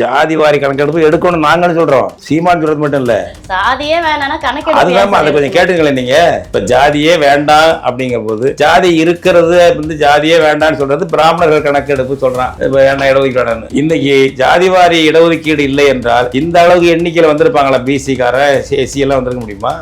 ஜாதி வாரி கணக்கெடுப்பு எடுக்கணும் நாங்களும் சொல்றோம். சீமான் சொல்றது மட்டும் இல்ல. சாதியே வேணாம்னா கணக்கு அதுதான் அதை கொஞ்சம் கேட்டுங்களேன் நீங்க. இப்ப ஜாதியே வேண்டாம் அப்படிங்கும் போது ஜாதி இருக்கிறது வந்து ஜாதியே வேண்டாம்னு சொல்றது பிராமணர்கள் கணக்கெடுப்பு சொல்றான். என்ன இடஒதுக்கீடு இன்னைக்கு ஜாதிவாரி இடஒதுக்கீடு இல்லை என்றால் இந்த அளவுக்கு எண்ணிக்கையில வந்திருப்பாங்களா பிசி கார எஸ்சி எல்லாம் வந்திருக்க முடியுமா?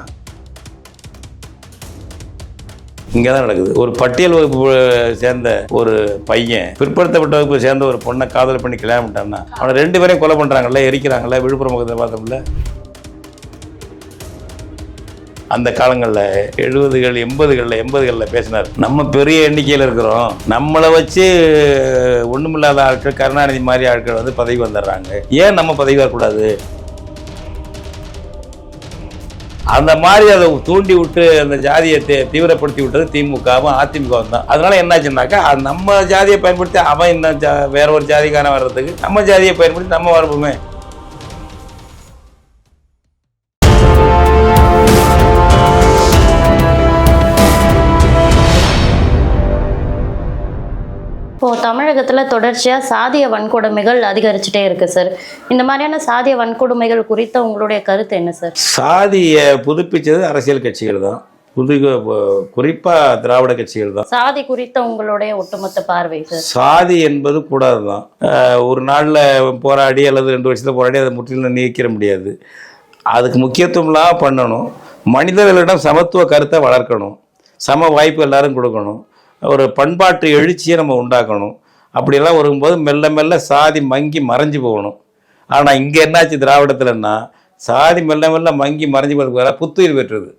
இங்கே தான் நடக்குது. ஒரு பட்டியல் வகுப்பு சேர்ந்த ஒரு பையன் பிற்படுத்தப்பட்ட வகுப்பு சேர்ந்த ஒரு பொண்ணை காதல் பண்ணி கல்யாணம் பண்ணிட்டான்னா அவனை ரெண்டு பேரையும் கொலை பண்ணுறாங்கல்ல எரிக்கிறாங்கல்ல விழுப்புரம் பக்கத்தில் பார்த்தோம்ல அந்த காலங்களில் எழுபதுகள் எண்பதுகளில் எண்பதுகளில் பேசினார். நம்ம பெரிய எண்ணிக்கையில் இருக்கிறோம். நம்மளை வச்சு ஒன்றுமில்லாத ஆட்கள் கருணாநிதி மாதிரி ஆட்கள் வந்து பதவி வந்துடுறாங்க. ஏன் நம்ம பதவி வரக்கூடாது? அந்த மாதிரி அதை தூண்டி விட்டு அந்த ஜாதியை தீ- தீவிரப்படுத்தி விட்டது திமுகவும் அதிமுகவும் தான். அதனால என்னாச்சுன்னாக்கா நம்ம ஜாதியை பயன்படுத்தி அவன் இன்னும் ஜா வேற ஒரு ஜாதிக்காரன் வர்றதுக்கு நம்ம ஜாதியை பயன்படுத்தி நம்ம வரப்போமே இப்போ தமிழகத்துல தொடர்ச்சியா சாதிய வன்கொடுமைகள் அதிகரிச்சுட்டே இருக்கு சார் இந்த மாதிரியான சாதிய வன்கொடுமைகள் குறித்த உங்களுடைய கருத்து என்ன சார் சாதியை புதுப்பிச்சது அரசியல் கட்சிகள் தான். புது குறிப்பா திராவிட கட்சிகள் தான். சாதி குறித்த உங்களுடைய ஒட்டுமொத்த பார்வை சார் சாதி என்பது கூடாது தான். ஒரு நாளில் போராடி அல்லது ரெண்டு வருஷத்தில் போராடி அதை முற்றிலும் நீக்கிற முடியாது. அதுக்கு முக்கியத்துவம்லாம் பண்ணணும். மனிதர்களிடம் சமத்துவ கருத்தை வளர்க்கணும். சம வாய்ப்பு எல்லாரும் கொடுக்கணும். ஒரு பண்பாட்டு எழுச்சியை நம்ம உண்டாக்கணும். அப்படியெல்லாம் வரும்போது மெல்ல மெல்ல சாதி மங்கி மறைஞ்சு போகணும். ஆனால் இங்கே என்னாச்சு திராவிடத்தில்னா சாதி மெல்ல மெல்ல மங்கி மறைஞ்சு போகிறதுக்கு வேற புத்துயிர் பெற்றது.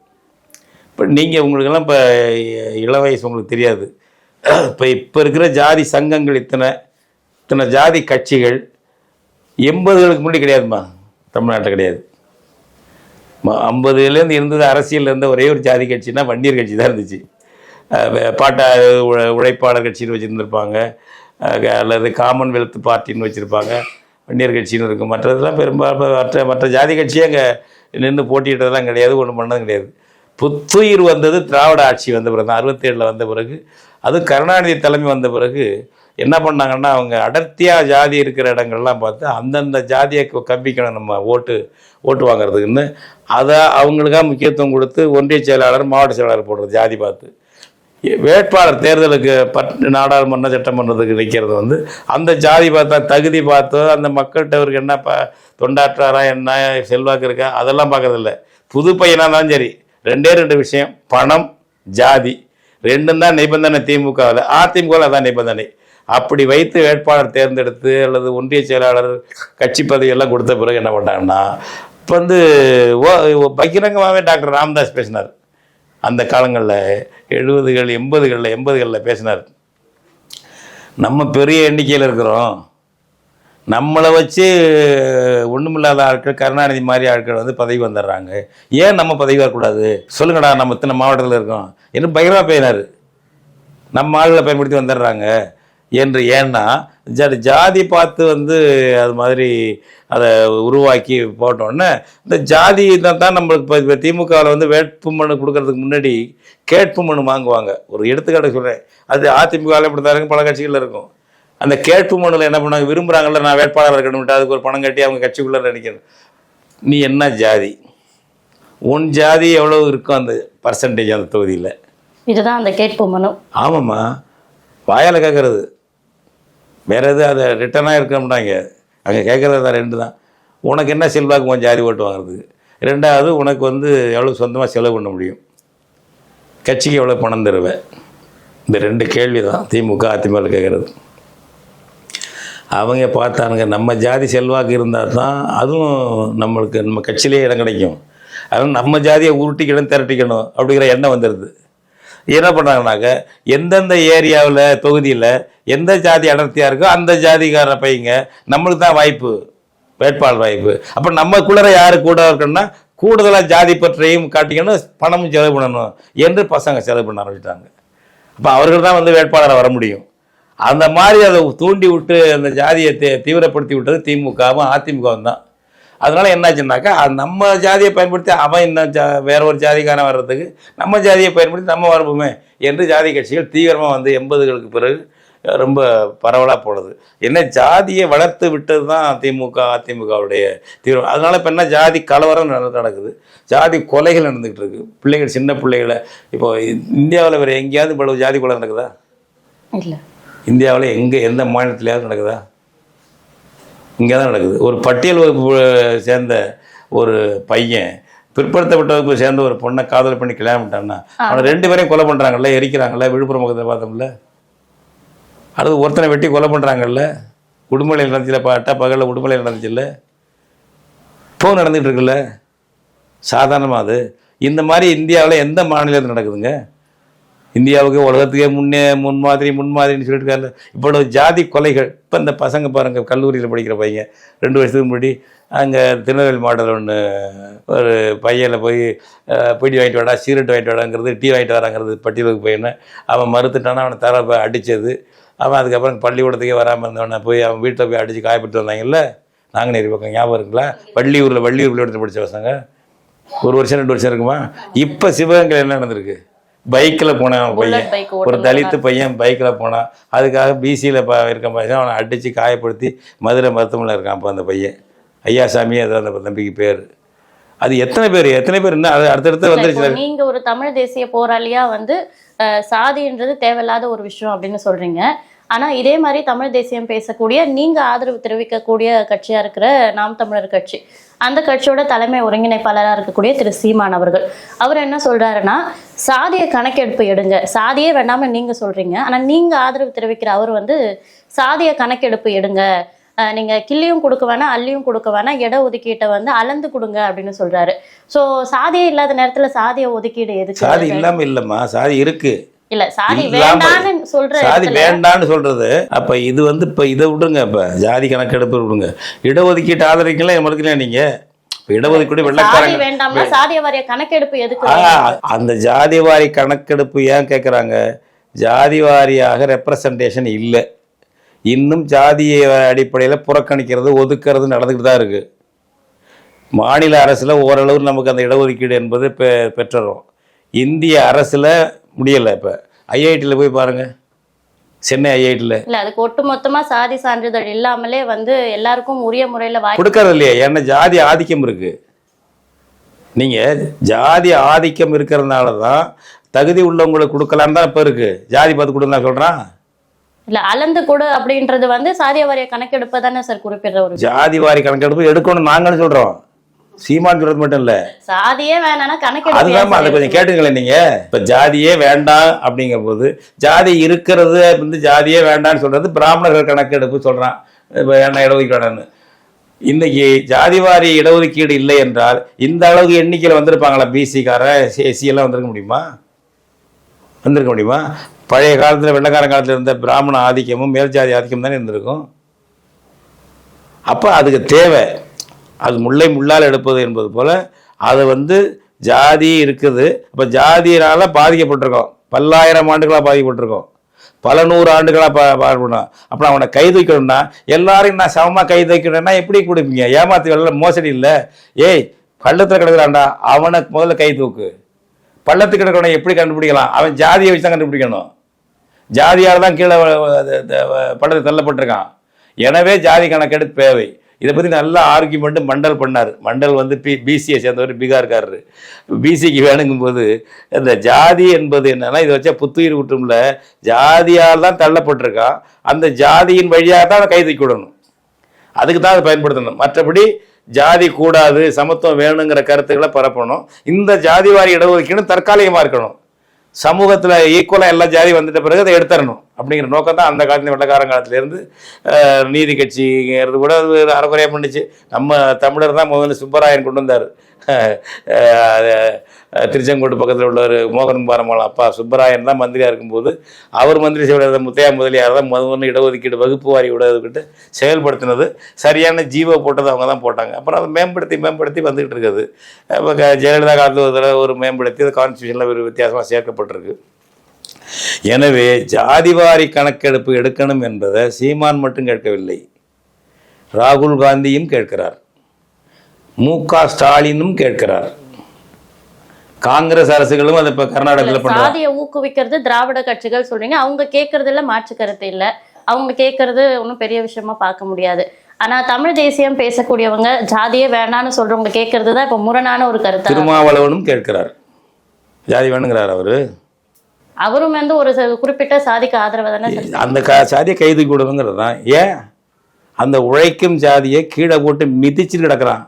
இப்போ நீங்கள் உங்களுக்கெல்லாம் இப்போ இள வயசு உங்களுக்கு தெரியாது. இப்போ இப்போ இருக்கிற ஜாதி சங்கங்கள் இத்தனை இத்தனை ஜாதி கட்சிகள் எண்பதுகளுக்கு முன்னாடி கிடையாதுமா? தமிழ்நாட்டில் கிடையாது. ஐம்பதுலேருந்து இருந்தது அரசியலில் இருந்த ஒரே ஒரு ஜாதி கட்சினா வண்டியர் கட்சி தான் இருந்துச்சு. பாட்டா உழைப்பாளர் கட்சின்னு வச்சுருந்துருப்பாங்க. அல்லது காமன்வெல்த் பார்ட்டின்னு வச்சுருப்பாங்க. வன்னியர் கட்சின்னு இருக்கும். மற்றதெல்லாம் பெரும்பாலும் மற்ற மற்ற ஜாதி கட்சியே அங்கே நின்று போட்டியிட்டதெல்லாம் கிடையாது ஒன்றும் பண்ணதும் கிடையாது. புத்துயிர் வந்தது திராவிட ஆட்சி வந்த பிறகு தான் அறுபத்தேழில் வந்த பிறகு. அதுவும் கருணாநிதி தலைமை வந்த பிறகு என்ன பண்ணாங்கன்னா அவங்க அடர்த்தியாக ஜாதி இருக்கிற இடங்கள்லாம் பார்த்து அந்தந்த ஜாதியை கம்பிக்கணும் நம்ம ஓட்டு ஓட்டு வாங்குறதுக்குன்னு. அதை அவங்களுக்காக முக்கியத்துவம் கொடுத்து ஒன்றிய செயலாளர் மாவட்ட செயலாளர் போடுறது ஜாதி பார்த்து. வேட்பாளர் தேர்தலுக்கு பட் நாடாளுமன்ற சட்டமன்றத்துக்கு நிற்கிறது வந்து அந்த ஜாதி பார்த்தா தகுதி பார்த்தோ அந்த மக்கள்கிட்ட அவருக்கு என்ன ப தொண்டாற்றாரா என்ன செல்வாக்கு இருக்கா அதெல்லாம் பார்க்கறதில்ல. புது பையனாக இருந்தாலும் சரி ரெண்டே ரெண்டு விஷயம் பணம் ஜாதி ரெண்டும் தான் நிபந்தனை திமுகவில். அதிமுகவில் அதான் நிபந்தனை. அப்படி வைத்து வேட்பாளர் தேர்ந்தெடுத்து அல்லது ஒன்றிய செயலாளர் கட்சி பதவியெல்லாம் கொடுத்த பிறகு என்ன பண்ணாங்கன்னா இப்போ வந்து ஓ பகிரங்கமாகவே டாக்டர் ராமதாஸ் பேசினார். அந்த காலங்களில் எழுபதுகள் எண்பதுகளில் எண்பதுகளில் பேசினார். நம்ம பெரிய எண்ணிக்கையில் இருக்கிறோம். நம்மளை வச்சு ஒன்றுமில்லாத ஆட்கள் கருணாநிதி மாதிரி ஆட்கள் வந்து பதவி வந்துடுறாங்க. ஏன் நம்ம பதவி வரக்கூடாது? சொல்லுங்கடா நம்ம இத்தனை மாவட்டத்தில் இருக்கோம். என்ன பகிரமாக பேசினார். நம்ம ஆளுகளை பயன்படுத்தி வந்துடுறாங்க. என்று ஏன்னா ஜாதி பார்த்து வந்து அது மாதிரி அதை உருவாக்கி போட்டோன்னே இந்த ஜாதி தான் தான் நம்மளுக்கு இப்போ இப்போ திமுகவில் வந்து வேட்புமனு கொடுக்கறதுக்கு முன்னாடி கேட்புமனு வாங்குவாங்க. ஒரு எடுத்துக்காட்டு சொல்கிறேன் அது அதிமுகவில் இப்படி தான் இருக்கும் பல கட்சிகளில் இருக்கும். அந்த கேட்பு மனுவில் என்ன பண்ணாங்க விரும்புகிறாங்கல்ல நான் வேட்பாளர் இருக்கணும்ட்டு அதுக்கு ஒரு பணம் கட்டி அவங்க கட்சிக்குள்ளே நினைக்கணும். நீ என்ன ஜாதி? உன் ஜாதி எவ்வளோ இருக்கும் அந்த பர்சன்டேஜ் அந்த தொகுதியில். இதுதான் அந்த கேட்பு மனு. ஆமாம்மா. வாயால் கேட்குறது வேறு எதுவும் அதை ரிட்டனாக இருக்க மாட்டாங்க அங்கே கேட்குறது தான் ரெண்டு தான். உனக்கு என்ன செல்வாக்கு கொஞ்சம் ஜாதி ஓட்டு வாங்குறதுக்கு? ரெண்டாவது உனக்கு வந்து எவ்வளோ சொந்தமாக செலவு பண்ண முடியும்? கட்சிக்கு எவ்வளோ பணம் தருவேன் இந்த ரெண்டு கேள்வி தான் திமுக அதிமுக கேட்குறது அவங்க பார்த்தானுங்க நம்ம ஜாதி செல்வாக்கு இருந்தால் தான் அதுவும் நம்மளுக்கு நம்ம கட்சியிலே இடம் கிடைக்கும். அதனால் நம்ம ஜாதியை உருட்டிக்கணும் திரட்டிக்கணும் அப்படிங்கிற எண்ணம் வந்துடுது என்ன பண்ணாங்கனாக்க எந்தெந்த ஏரியாவில் தொகுதியில் எந்த ஜாதி அடர்த்தியாக இருக்கோ அந்த ஜாதிக்கார பையங்க நம்மளுக்கு தான் வாய்ப்பு வேட்பாளர் வாய்ப்பு. அப்போ நம்மக்குள்ளே யார் கூட இருக்கணும்னா கூடுதலாக ஜாதி பற்றையும் காட்டிக்கணும் பணமும் செலவு பண்ணணும் என்று பசங்க செலவு பண்ண ஆரம்பிச்சிட்டாங்க. அப்போ அவர்கள் தான் வந்து வேட்பாளராக வர முடியும். அந்த மாதிரி அதை தூண்டி விட்டு அந்த ஜாதியை தீவிரப்படுத்தி விட்டது திமுகவும் அதிமுகவும் தான். அதனால என்னாச்சுன்னாக்கா அது நம்ம ஜாதியை பயன்படுத்தி அவன் இன்னும் ஜா வேற ஒரு ஜாதிக்காரன் வர்றதுக்கு நம்ம ஜாதியை பயன்படுத்தி நம்ம வரப்போமே என்று ஜாதி கட்சிகள் தீவிரமாக வந்து எண்பதுகளுக்கு பிறகு ரொம்ப பரவலாக போனது. என்ன ஜாதியை வளர்த்து விட்டது தான் திமுக அதிமுகவுடைய தீவிரம். அதனால இப்போ என்ன ஜாதி கலவரம் நடக்குது. ஜாதி கொலைகள் நடந்துகிட்டு இருக்கு. பிள்ளைகள் சின்ன பிள்ளைகளை இப்போ இந்தியாவில் வேறு எங்கேயாவது இவ்வளவு ஜாதி கொலை நடக்குதா? இல்ல. இந்தியாவில் எங்கே எந்த மாநிலத்திலேயாவது நடக்குதா? இங்கே தான் நடக்குது. ஒரு பட்டியல் வகுப்பு சேர்ந்த ஒரு பையன் பிற்படுத்தப்பட்ட வகுப்பு சேர்ந்த ஒரு பொண்ணை காதல் பண்ணி கிளம்பிட்டான்னா அவனை ரெண்டு பேரையும் கொலை பண்ணுறாங்கல்ல எரிக்கிறாங்கல்ல விழுப்புரம் பக்கத்தில் பார்த்தோம்ல? அடுத்து ஒருத்தனை வெட்டி கொலை பண்ணுறாங்கல்ல உடுமலையில் நடந்துச்சுல பாட்டா பகலில் உடுமலையில் நடந்துச்சுல்ல இப்போ நடந்துகிட்டு இருக்குல்ல? சாதாரணமாக அது. இந்த மாதிரி இந்தியாவில் எந்த மாநிலத்தில் நடக்குதுங்க? இந்தியாவுக்கு உலகத்துக்கே முன்னே முன்மாதிரி முன்மாதிரின்னு சொல்லிட்டு இருக்காரு இப்போ ஜாதி கொலைகள். இப்போ இந்த பசங்க பாருங்கள் கல்லூரியில் படிக்கிற பையன். ரெண்டு வருஷத்துக்கு முன்னாடி அங்கே திருநெல்வேலி மாடல் ஒன்று ஒரு பையனில் போய் பிடி வாங்கிட்டு வாடா சிகரெட் வாங்கிட்டு வாடாங்கிறது டீ வாங்கிட்டு வராங்கிறது பட்டியலுக்கு பையனை அவன் மறுத்துட்டானா அவனை தர அடித்தது அவன் அதுக்கப்புறம் பள்ளிக்கூடத்துக்கே வராமல் இருந்தவனை போய் அவன் வீட்டில் போய் அடித்து காயப்பட்டு வந்தாங்கல்ல. நாங்குநேரி பக்கம் ஞாபகம் இருக்குங்களா? வள்ளியூரில் வள்ளியூர் பள்ளிக்கூடத்தில் படித்த பசங்க. ஒரு வருஷம் ரெண்டு வருஷம் இருக்குமா? இப்போ சிவகங்கையில் என்ன நடந்திருக்கு? பைக்கில் போனேன் பையன். ஒரு தலித்து பையன் பைக்கில் போனான். அதுக்காக பிசியில் ப இருக்க பையன் அவனை அடித்து காயப்படுத்தி மதுரை மருத்துவமனையில் இருக்கான் அப்போ அந்த பையன். ஐயாசாமி அது அந்த தம்பிக்கு பேர். அது எத்தனை பேர்? எத்தனை பேர் என்ன அது அடுத்தடுத்து வந்துருச்சு. நீங்க ஒரு தமிழ் தேசிய போராளியா வந்து சாதின்றது தேவையில்லாத ஒரு விஷயம் அப்படின்னு சொல்றீங்க. ஆனா இதே மாதிரி தமிழ் தேசியம் பேசக்கூடிய நீங்க ஆதரவு தெரிவிக்கக்கூடிய கட்சியா இருக்கிற நாம் தமிழர் கட்சி அந்த கட்சியோட தலைமை ஒருங்கிணைப்பாளரா இருக்கக்கூடிய திரு சீமான் அவர்கள். அவர் என்ன சொல்றாருன்னா சாதிய கணக்கெடுப்பு எடுங்க. சாதியே வேண்டாம நீங்க சொல்றீங்க. ஆனா நீங்க ஆதரவு தெரிவிக்கிற அவர் வந்து சாதிய கணக்கெடுப்பு எடுங்க. அஹ் நீங்க கிள்ளியும் கொடுக்க வேணாம் அள்ளியும் கொடுக்க வேணாம் இட ஒதுக்கீட்டை வந்து அளந்து கொடுங்க அப்படின்னு சொல்றாரு. சோ சாதியே இல்லாத நேரத்துல சாதிய ஒதுக்கீடு எதுக்கு? சாதி இல்லாம இல்லைம்மா. சாதி இருக்கு. இல்ல சாதி வேண்டான்னு சொல்ற சாதி வேண்டான்னு சொல்றது. அப்ப இது வந்து இப்ப இதை விடுங்க இப்ப ஜாதி கணக்கெடுப்பு விடுங்க. இடஒதுக்கீட்டு ஆதரிக்கலாம் மறுக்கலாம் நீங்க? இடஒதுக்கீடு வெள்ளக்காரங்க வேண்டாம்னா சாதிய வாரிய கணக்கெடுப்பு எதுக்கு? அந்த ஜாதி வாரி கணக்கெடுப்பு ஏன் கேட்குறாங்க ஜாதி வாரியாக ரெப்ரசன்டேஷன் இல்லை. இன்னும் ஜாதிய அடிப்படையில் புறக்கணிக்கிறது ஒதுக்கிறது நடந்துக்கிட்டு தான் இருக்குது மாநில அரசில் ஓரளவு நமக்கு அந்த இடஒதுக்கீடு என்பது பெ பெற்றுறோம். இந்திய அரசில் முடியலை இப்போ. ஐஐடியில் போய் பாருங்கள் சென்னை ஐஐடியில் இல்ல அதுக்கு ஒட்டுமொத்தமா சாதி சான்றிதழ் இல்லாமலே வந்து எல்லாருக்கும் உரிய முறையில வாய்ப்பு கொடுக்கறது இல்லையா. ஏன்னா ஜாதி ஆதிக்கம் இருக்கு. நீங்க ஜாதி ஆதிக்கம் இருக்கிறதுனால தான் தகுதி உள்ளவங்களுக்கு கொடுக்கலான்னு தான் இப்போ இருக்கு. ஜாதி பார்த்து கொடுங்க சொல்றான். இல்ல அளந்து கொடு அப்படின்றது வந்து சாதிய வாரிய கணக்கெடுப்பை தானே சார் குறிப்பிடுற ஒரு ஜாதி வாரி கணக்கெடுப்பு எடுக்கணும் நாங்களும் சொல்றோம். சீமான் சொல்றது மட்டும் இல்ல. சாதியே வேணாம்னா அதுதான் அதை கொஞ்சம் கேட்டுங்களேன் நீங்க. இப்ப ஜாதியே வேண்டாம் அப்படிங்கும் போது ஜாதி இருக்கிறது வந்து ஜாதியே வேண்டாம்னு சொல்றது பிராமணர்கள் கணக்கெடுப்பு சொல்றான். என்ன இடஒதுக்கீடுன்னு இன்னைக்கு ஜாதிவாரி இடஒதுக்கீடு இல்லை என்றால் இந்த அளவுக்கு எண்ணிக்கையில் வந்திருப்பாங்களா பிசிக்கார எஸ்சி எல்லாம் வந்திருக்க முடியுமா? வந்திருக்க முடியுமா? பழைய காலத்தில் வெள்ளக்காரன் காலத்தில் இருந்த பிராமண ஆதிக்கமும் மேல் ஜாதி ஆதிக்கம் தானே இருந்திருக்கும். அப்போ அதுக்கு தேவை. அது முல்லை முள்ளால் எடுப்பது என்பது போல் அது வந்து ஜாதி இருக்குது. அப்போ ஜாதியினால் பாதிக்கப்பட்டிருக்கோம். பல்லாயிரம் ஆண்டுகளாக பாதிக்கப்பட்டிருக்கோம். பல நூறு ஆண்டுகளாக பா பாடுபடணும் அப்புறம் அவனை கைது வைக்கணும்னா எல்லாரையும் நான் சமமாக கைது வைக்கணும்னா எப்படி கொடுப்பீங்க? ஏமாத்து வேலை மோசடி இல்லை. ஏய் பள்ளத்தில் கிடக்குறான்டா அவனை முதல்ல கை தூக்கு. பள்ளத்துக்கு கிடக்கிறவனை எப்படி கண்டுபிடிக்கலாம்? அவன் ஜாதியை வச்சு தான் கண்டுபிடிக்கணும். ஜாதியால் தான் கீழே பள்ளத்தில் த- தள்ளப்பட்டிருக்கான். எனவே ஜாதி கணக்கெடுப்பு தேவை. இதை பற்றி நல்லா ஆர்கியூமெண்ட்டு மண்டல் பண்ணார். மண்டல் வந்து பி பிசியை சேர்ந்தவர் பீகார்காரர். பிசிக்கு வேணுங்கும்போது இந்த ஜாதி என்பது என்னென்னா இதை வச்சா புத்துயிர் விட்டும்ல ஜாதியால் தான் தள்ளப்பட்டிருக்கான் அந்த ஜாதியின் வழியாக தான் அதை கைது விடணும். அதுக்கு தான் அதை பயன்படுத்தணும். மற்றபடி ஜாதி கூடாது சமத்துவம் வேணுங்கிற கருத்துக்களை பரப்பணும். இந்த ஜாதிவாரி இடஒதுக்கீடு தற்காலிகமாக இருக்கணும். சமூகத்தில் ஈக்குவலாக எல்லா ஜாதி வந்துட்ட பிறகு அதை எடுத்துடணும் அப்படிங்கிற நோக்கம் தான் அந்த காலத்துல வெள்ளக்காரன் காலத்துலேருந்து நீதி கட்சிங்கிறது கூட அது அறகுறையாக பண்ணுச்சு நம்ம தமிழர் தான் முதல்ல சுப்பராயன் கொண்டு வந்தார். திருச்செங்கோடு பக்கத்தில் உள்ள ஒரு மோகன் பாரமாள் அப்பா சுப்பராயன் தான் மந்திரியாக இருக்கும்போது அவர் மந்திரி செய்வத முத்தையா முதலியார் தான் முதல்ல இடஒதுக்கீடு வகுப்பு வாரி இடஒதுக்கீட்டு செயல்படுத்தினது. சரியான ஜீவோ போட்டது அவங்க தான் போட்டாங்க. அப்புறம் அதை மேம்படுத்தி மேம்படுத்தி வந்துகிட்டு இருக்குது. இப்போ க- ஜெயலலிதா காலத்தில் ஒரு தடவை ஒரு மேம்படுத்தி அது கான்ஸ்டியூஷனில் ஒரு வித்தியாசமாக சேர்க்கப்பட்டிருக்கு. எனவே ஜாதிவாரி கணக்கெடுப்பு எடுக்கணும் என்பதை சீமான் மட்டும் கேட்கவில்லை. ராகுல் காந்தியும் கேட்கிறார். மு க ஸ்டாலினும் கேட்கிறார். காங்கிரஸ் அரசுகளும் அதை இப்போ பண்ணுறாங்க சாதியை ஊக்குவிக்கிறது திராவிட கட்சிகள் சொல்றீங்க. அவங்க கேட்கறதுல மாற்று கருத்து இல்ல. அவங்க கேட்கறது ஒன்றும் பெரிய விஷயமா பார்க்க முடியாது. ஆனா தமிழ் தேசியம் பேசக்கூடியவங்க ஜாதியே வேணான்னு சொல்றவங்க கேட்கறது தான் இப்போ முரணான ஒரு கருத்து? திருமாவளவனும் கேட்கிறார். ஜாதி வேணுங்கிறார் அவரு. அவரும் வந்து ஒரு குறிப்பிட்ட சாதிக்கு ஆதரவு தானே அந்த க சாதியை கைது கூடணுங்கிறது தான் ஏன்? அந்த உழைக்கும் ஜாதியை கீழே போட்டு மிதிச்சு கிடக்குறான்.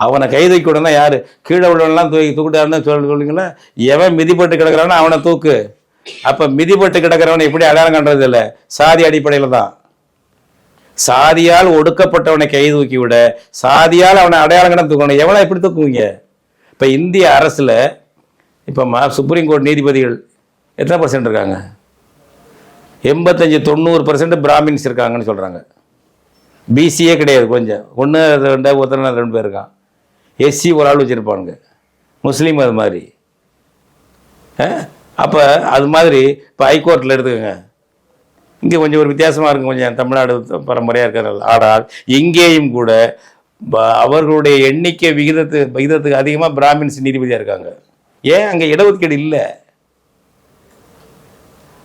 அவனை கைது கூடனா யாரு? கீழே உள்ளவன்லாம் தூக்கி தூக்கிட்டாருன்னு சொல்லி சொல்லுங்களா எவன் மிதிப்பட்டு கிடக்குறானோ அவனை தூக்கு. அப்ப மிதிப்பட்டு கிடக்கிறவனை எப்படி அடையாளம் கண்டது இல்லை. சாதி அடிப்படையில் தான். சாதியால் ஒடுக்கப்பட்டவனை கை தூக்கி விட சாதியால் அவனை அடையாளம் கண்டு தூக்கணும். எவனை எப்படி தூக்குவீங்க? இப்ப இந்திய அரசுல இப்ப ம- சுப்ரீம் கோர்ட் நீதிபதிகள் எத்தனை பர்சன்ட் இருக்காங்க? எண்பத்தஞ்சு தொண்ணூறு பர்சன்ட் பிராமின்ஸ் இருக்காங்கன்னு சொல்கிறாங்க பிசியே கிடையாது கொஞ்சம். ஒன்று ரெண்டு ஒருத்தர் ரெண்டு பேர் இருக்கான். எஸ்சி ஒரு ஆள் வச்சுருப்பானுங்க. முஸ்லீம் அது மாதிரி. அப்போ அது மாதிரி இப்போ ஹைகோர்ட்டில் எடுத்துக்கோங்க. இங்கே கொஞ்சம் ஒரு வித்தியாசமாக இருக்கும் கொஞ்சம் தமிழ்நாடு பரம்பரையாக இருக்கிற ஆனால் இங்கேயும் கூட ப- அவர்களுடைய எண்ணிக்கை விகிதத்து விகிதத்துக்கு அதிகமாக பிராமின்ஸ் நீதிபதியாக இருக்காங்க. ஏன்? அங்கே இடஒதுக்கீடு இல்லை.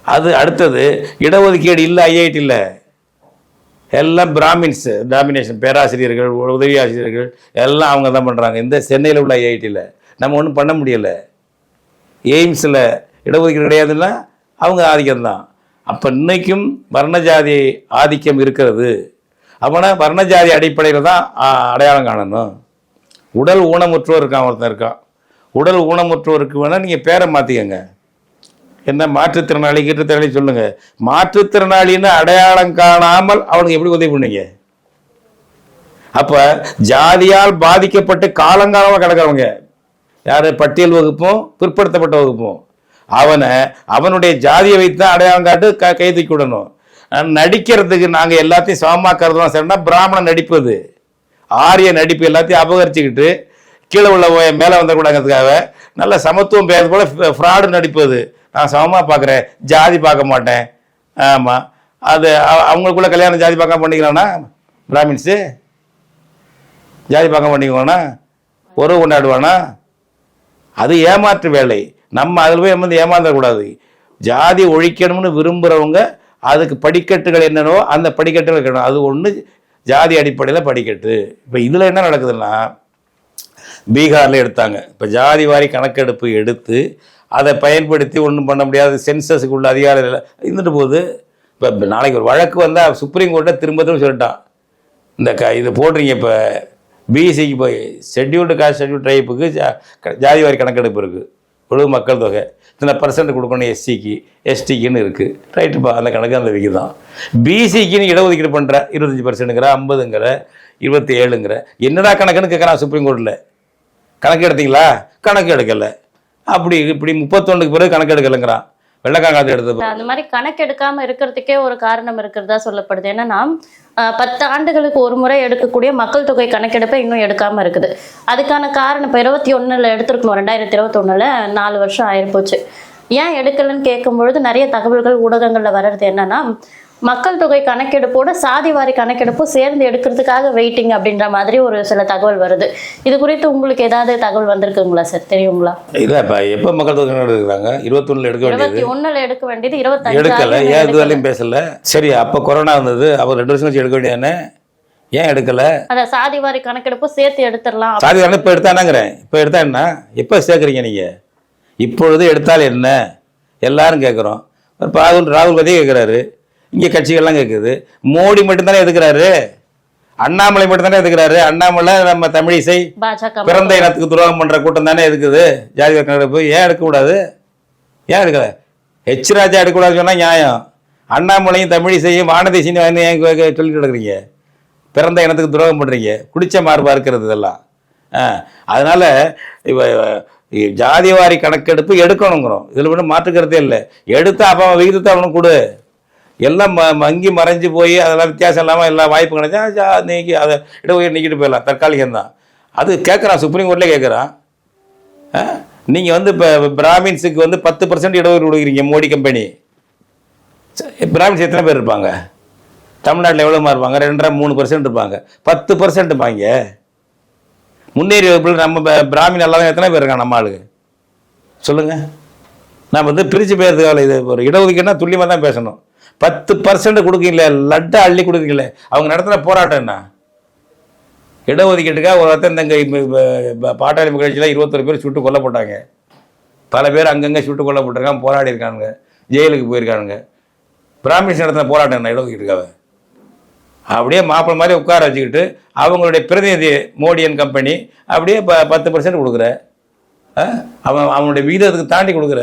அது அடுத்தது இடஒதுக்கீடு இல்லை ஐஐடி இல்லை எல்லாம் பிராமின்ஸ் டாமினேஷன் பேராசிரியர்கள் உதவி ஆசிரியர்கள் எல்லாம் அவங்க தான் பண்ணுறாங்க இந்த சென்னையில் உள்ள ஐஐடியில். நம்ம ஒன்றும் பண்ண முடியலை. எய்ம்ஸில் இடஒதுக்கீடு கிடையாதுன்னா அவங்க ஆதிக்கம்தான் அப்போ இன்றைக்கும் வர்ணஜாதி ஆதிக்கம் இருக்கிறது. அவனை வர்ணஜாதி அடிப்படையில் தான் அடையாளம் காணணும். உடல் ஊனமுற்றோர் இருக்கான் ஒருத்தன் இருக்கான் உடல் ஊனமுற்றோருக்கு வேணால் நீங்கள் பேரை மாற்றிக்கங்க என்ன மாற்றுத்திறனாளி கீற்றுத்திறனாளி சொல்லுங்க. மாற்றுத்திறனாளின்னு அடையாளம் காணாமல் அவனுக்கு எப்படி உதவி பண்ணீங்க? அப்ப ஜாதியால் பாதிக்கப்பட்டு காலங்காலமாக கிடக்கிறவங்க யாரு? பட்டியல் வகுப்பும் பிற்படுத்தப்பட்ட வகுப்பும். அவனை அவனுடைய ஜாதியை வைத்து தான் அடையாளம் காட்டு க கைது விடணும். நடிக்கிறதுக்கு நாங்கள் எல்லாத்தையும் சமமாக்கிறதுலாம் சரினா பிராமண நடிப்பது ஆரிய நடிப்பு எல்லாத்தையும் அபகரிச்சுக்கிட்டு கீழே உள்ள மேலே வந்துடக்கூடாங்கிறதுக்காக நல்ல சமத்துவம் பேசுறது போல ஃப்ராடு நடிப்பது நான் சமமாக பார்க்குறேன் ஜாதி பார்க்க மாட்டேன். ஆமாம் அது அவங்களுக்குள்ள கல்யாணம் ஜாதி பார்க்க பண்ணிக்கலாம்னா பிராமின்ஸு. ஜாதி பார்க்க பண்ணிக்குவானா உறவு கொண்டாடுவானா. அது ஏமாற்று வேலை. நம்ம அதில் போய் வந்து ஏமாந்துடக்கூடாது ஜாதி ஒழிக்கணும்னு விரும்புகிறவங்க அதுக்கு படிக்கட்டுகள் என்னென்னவோ அந்த படிக்கட்டுகள் இருக்கணும் அது ஒன்று ஜாதி அடிப்படையில் படிக்கட்டு. இப்போ இதில் என்ன நடக்குதுன்னா பீகாரில் எடுத்தாங்க. இப்போ ஜாதி வாரி கணக்கெடுப்பு எடுத்து அதை பயன்படுத்தி ஒன்றும் பண்ண முடியாது. சென்சஸுக்கு உள்ள அதிகாரம் இல்லை இருந்துட்டு போகுது. இப்போ நாளைக்கு ஒரு வழக்கு வந்தால் சுப்ரீம் கோர்ட்டை திரும்ப திரும்ப சொல்லிட்டான். இந்த க இது போடுறீங்க இப்போ. பிசிக்கு போய் ஷெட்யூல்டு காஸ்ட் ஷெட்யூல் ட்ரைப்புக்கு ஜாதி வாரி கணக்கெடுப்பு இருக்குது முழு மக்கள் தொகை. இத்தனை பர்சன்ட் கொடுக்கணும் எஸ்சிக்கு எஸ்டிக்குன்னு இருக்குது ரைட்டுப்பா அந்த கணக்கு அந்த விகிதம் பிசிக்குன்னு இடஒதுக்கீடு பண்ணுற இருபத்தஞ்சி பர்சன்ட்டுங்கிற ஐம்பதுங்கிற இருபத்தி ஏழுங்கிற. என்னடா கணக்குன்னு கேட்குறான் சுப்ரீம் கோர்ட்டில் கணக்கு எடுத்தீங்களா? கணக்கு எடுக்கலை. அப்படி இப்படி முப்பத்தொன்றுக்கு பிறகு கணக்கு வெள்ளக்காங்காத்து எடுத்து அந்த மாதிரி கணக்கு எடுக்காம இருக்கிறதுக்கே ஒரு காரணம் இருக்கிறதா சொல்லப்படுது. என்னன்னா ஆஹ், பத்து ஆண்டுகளுக்கு ஒரு முறை எடுக்கக்கூடிய மக்கள் தொகை கணக்கெடுப்பை இன்னும் எடுக்காம இருக்குது. அதுக்கான காரணம் இப்போ இருபத்தி ஒண்ணுல எடுத்திருக்கணும். ரெண்டாயிரத்தி இருபத்தொன்னுல நாலு வருஷம் ஆயிருப்போச்சு. ஏன் எடுக்கலன்னு கேட்கும் பொழுது நிறைய தகவல்கள் ஊடகங்கள்ல வர்றது என்னன்னா மக்கள் தொகை கணக்கெடுப்போட சாதி வாரி கணக்கெடுப்பும் சேர்ந்து எடுக்கிறதுக்காக வெயிட்டிங் அப்படின்ற மாதிரி ஒரு சில தகவல் வருது. இது குறித்து உங்களுக்கு ஏதாவது தகவல் வந்திருக்குங்களா சார்? தெரியுங்களா? இல்லை இப்போ எப்போ மக்கள் தொகை எடுக்கிறாங்க? இருபத்தொன்னில் எடுக்க வேண்டியது. இருபத்தி ஒண்ணுல எடுக்க வேண்டியது இருபத்தஞ்சு எடுக்கலை. ஏன் எடுக்கல. இதுவரையும் பேசல? சரி அப்போ கொரோனா வந்தது. அவர் ரெண்டு வருஷம் கழிச்சு எடுக்க வேண்டியதானே ஏன் எடுக்கலை? அத சாதி வாரி கணக்கெடுப்பு சேர்த்து எடுத்துடலாம். சாதி இப்போ எடுத்தானாங்கிறேன். இப்போ எடுத்தா என்ன? எப்போ சேர்க்குறீங்க நீங்கள் இப்பொழுது எடுத்தால் என்ன? எல்லாரும் கேட்குறோம் இப்போ ராகுல் ராகுல் காந்தியே கேட்குறாரு இங்கே கட்சிகள்லாம் கேட்குது மோடி மட்டும்தானே எதுக்குறாரு? அண்ணாமலை மட்டும்தானே எதுக்குறாரு? அண்ணாமலை நம்ம தமிழிசை பிறந்த இனத்துக்கு துரோகம் பண்ற கூட்டம் தானே இருக்குது. ஜாதி கணக்கெடுப்பு ஏன் எடுக்கக்கூடாது? ஏன் எடுக்கல? ஹெச் ராஜா எடுக்கக்கூடாதுன்னு சொன்னா நியாயம். அண்ணாமலையும் தமிழிசையும் வானதேசின்னு வந்து ஏன் சொல்லிட்டு கிடக்குறீங்க? பிறந்த இனத்துக்கு துரோகம் பண்றீங்க. குடிச்ச மார்பா இருக்கிறது இதெல்லாம். அதனால இவ- ஜாதிவாரி கணக்கெடுப்பு எடுக்கணுங்கிறோம். இதில் ஒன்றும் மாற்றுக்கிறதே இல்லை. எடுத்தா அப்போ விகிதத்தை அவனுக்கு கொடு. எல்லாம் ம மங்கி மறைஞ்சு போய் அதெல்லாம் வித்தியாசம் இல்லாமல் எல்லா வாய்ப்பு கிடைச்சா ஜா நீக்கி அதை இடஒதுக்கீடு நீக்கிட்டு போயிடலாம். தற்காலிகம் தான். அது கேட்குறான் சுப்ரீம் கோர்ட்லேயே கேட்குறான் நீங்கள் வந்து இப்போ பிராமின்ஸுக்கு வந்து பத்து பர்சன்ட் இடஒதுக்கீடு கொடுக்குறீங்க மோடி கம்பெனி. பிராமின்ஸ் எத்தனை பேர் இருப்பாங்க? தமிழ்நாட்டில் எவ்வளோமா இருப்பாங்க? ரெண்டரை மூணு பர்சன்ட் இருப்பாங்க. பத்து பர்சன்ட் இருப்பாங்க முன்னேறி வகுப்பில் நம்ம பிராமின் எல்லாம் எத்தனை பேர் இருக்காங்க நம்ம ஆளுக்கு? சொல்லுங்கள் நான் வந்து பிரித்து பேசுறதுக்காக இது ஒரு இடஒதுக்கீடுனா துல்லியமாக தான் பேசணும். பத்து பர்சன்ட் கொடுக்கல லட்டை அள்ளி கொடுக்கல அவங்க நடத்துகிற போராட்டம் என்ன? இடஒதுக்கீட்டுக்காக ஒரு ஒருத்தர் இந்த பாட்டாளி மகிழ்ச்சியில் இருபத்தொரு பேர் சுட்டு கொல்லப்பட்டாங்க. பல பேர் அங்கங்கே சுட்டு கொல்லப்பட்டிருக்காங்க போராடி இருக்கானுங்க ஜெயிலுக்கு போயிருக்கானுங்க. பிராமின்ஸ் நடத்தின போராட்டம் என்ன இடஒதுக்கீட்டுக்காக? அப்படியே மாப்பிள்ள மாதிரி உட்கார வச்சுக்கிட்டு அவங்களுடைய பிரதிநிதி மோடியன் கம்பெனி அப்படியே ப பத்து பர்சன்ட் கொடுக்குற. அவன் அவனுடைய விகிதத்துக்கு தாண்டி கொடுக்குற.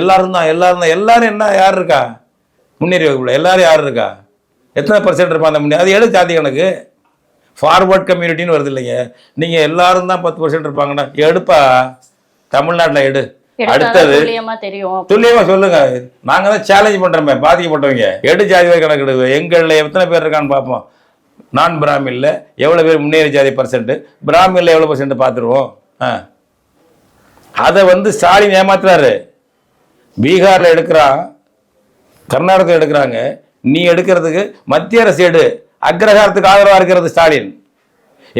எல்லாரும் தான் எல்லாரும் தான் எல்லாரும் என்ன யார் இருக்கா? முன்னேறி வகுப்புல எல்லாரும் யார் இருக்கா? எத்தனை பர்சன்ட் இருப்பான் அந்த முன்னே? அது எடு ஜாதி கணக்கு. ஃபார்வர்ட் கம்யூனிட்டின்னு வருது இல்லைங்க. நீங்கள் எல்லாரும் தான் பத்து பர்சன்ட் இருப்பாங்கண்ணா. எடுப்பா. தமிழ்நாட்டில் எடு. அடுத்தது துல்லியமா சொல்லுங்க. நாங்க தான் சேலஞ்ச் பண்றோமே பாதிக்கப்பட்டவங்க. எடு ஜாதி கணக்கு எங்கள்ல எத்தனை பேர் இருக்கான்னு பார்ப்போம். நான் பிராமின்ல எவ்வளவு பேர் முன்னேறி ஜாதி பர்சன்ட் பிராமின்ல எவ்வளவு பர்சன்ட் பார்த்துருவோம்? அதை வந்து ஸ்டாலின் ஏமாத்துறாரு. பீகார்ல எடுக்கிறான். கர்நாடகத்தில் எடுக்கிறாங்க. நீ எடுக்கிறதுக்கு மத்திய அரசு எடு. அக்ரஹாரத்துக்கு ஆதரவாக இருக்கிறது ஸ்டாலின்.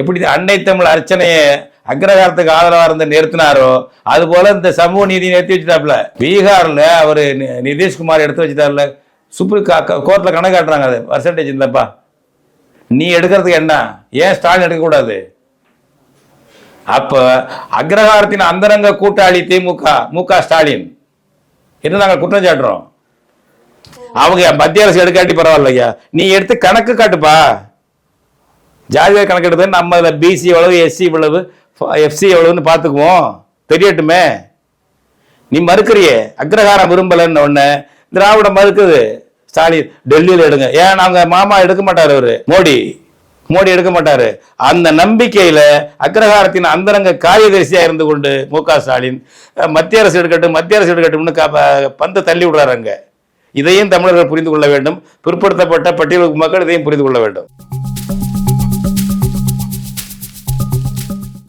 எப்படி அன்னை தமிழ் அர்ச்சனையை அக்ரஹாரத்துக்கு ஆதரவாக இருந்து நிறுத்தினாரோ அது போல இந்த சமூக நீதி நிறுத்தி வச்சுட்டாப்ல பீகாரில் அவர் நிதிஷ்குமார் எடுத்து வச்சுட்டார்ல. சுப்ரீம் கோர்ட்டில் கணக்கு காட்டுறாங்க அது. பர்சன்டேஜ் இல்லைப்பா நீ எடுக்கிறதுக்கு என்ன? ஏன் ஸ்டாலின் எடுக்கக்கூடாது? அப்போ அக்ரஹாரத்தின் அந்தரங்க கூட்டாளி திமுக மு க ஸ்டாலின். என்று நாங்கள் குற்றம் சாட்டுறோம்? அவங்க மத்திய அரசு எடுக்காட்டி பரவாயில்லையா? நீ எடுத்து கணக்கு காட்டுப்பா. ஜாதியாக கணக்கு எடுத்து நம்ம இதில் பிசி எவ்வளவு எஸ்சி இவ்வளவு எஃப்சி எவ்வளவுன்னு பார்த்துக்குவோம். தெரியட்டுமே? நீ மறுக்கிறியே? அக்ரஹாரம் விரும்பலன்னு ஒன்று திராவிடம் மறுக்குது. ஸ்டாலின் டெல்லியில் எடுங்க. ஏன் நாங்கள் மாமா எடுக்க மாட்டார் அவரு? மோடி. மோடி எடுக்க மாட்டாரு. அந்த நம்பிக்கையில அக்ரஹாரத்தின் அந்தரங்க காரியதரிசியா இருந்து கொண்டு மு க ஸ்டாலின் மத்திய அரசு எடுக்கட்டும் மத்திய அரசு எடுக்கட்டும்னு பந்து பந்தை தள்ளி விடுறாரு அங்கே. இதையும் தமிழர்கள் புரிந்து கொள்ள வேண்டும். பிற்படுத்தப்பட்ட பட்டியல் மக்கள் இதையும் புரிந்து கொள்ள வேண்டும்.